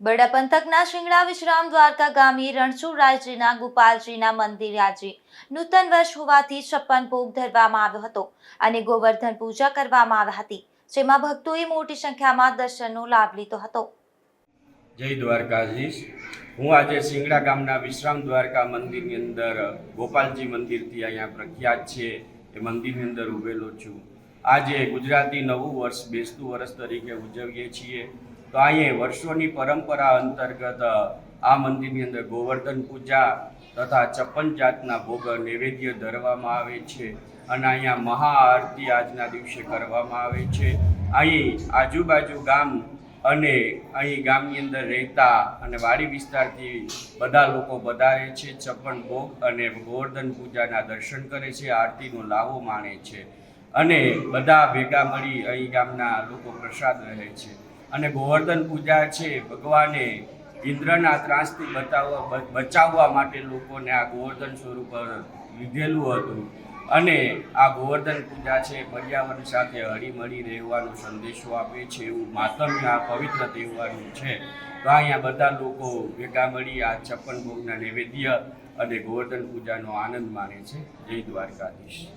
બરડા પંથકના શિંગડા વિશ્રામ દ્વારકા ગામે રણછોડરાયજીના ગોપાલજીના મંદિરે આજે નૂતન વર્ષ હોવાથી છપ્પન ભોગ ધરવામાં આવ્યો હતો અને ગોવર્ધન પૂજા કરવામાં આવી હતી, જેમાં ભક્તોએ મોટી સંખ્યામાં દર્શનનો લાભ લીધો હતો. જય દ્વારકાધીશ. હું આજે સિંગડા ગામના વિશ્રામ દ્વારકા મંદિરની અંદર, ગોપાલજી મંદિરથી અહીંયા પ્રખ્યાત છે, એ મંદિરની અંદર ઉભેલો છું. આજે ગુજરાતી નવું વર્ષ, બેસતું વર્ષ તરીકે ઉજવીએ છીએ. તો અહીંયા વર્ષોની પરંપરા અંતર્ગત આ મંદિરની અંદર ગોવર્ધન પૂજા તથા છપ્પન જાતના ભોગ નૈવેદ્ય ધરવામાં આવે છે અને અહીંયા મહાઆરતી આજના દિવસે કરવામાં આવે છે. અહીં આજુબાજુ ગામ અને અહીં ગામની અંદર રહેતા અને વાડી વિસ્તારથી બધા લોકો વધારે છે છપ્પન ભોગ અને ગોવર્ધન પૂજાના દર્શન કરે છે, આરતીનો લાહો માણે છે અને બધા ભેગા મળી અહીં ગામના લોકો પ્રસાદ રહે છે. અને ગોવર્ધન પૂજા છે, ભગવાને ઇન્દ્રના ત્રાસથી બતાવવા બચાવવા માટે લોકોને આ ગોવર્ધન સ્વરૂપ લીધેલું હતું. અને આ ગોવર્ધન પૂજા છે, પર્યાવરણ સાથે હળીમળી રહેવાનો સંદેશો આપે છે એવું માતમ્ય આ પવિત્ર તહેવારનું છે. તો અહીંયા બધા લોકો ભેગા મળી આ છપ્પન ભોગના નૈવેદ્ય અને ગોવર્ધન પૂજાનો આનંદ માણે છે. જય દ્વારકાધીશ.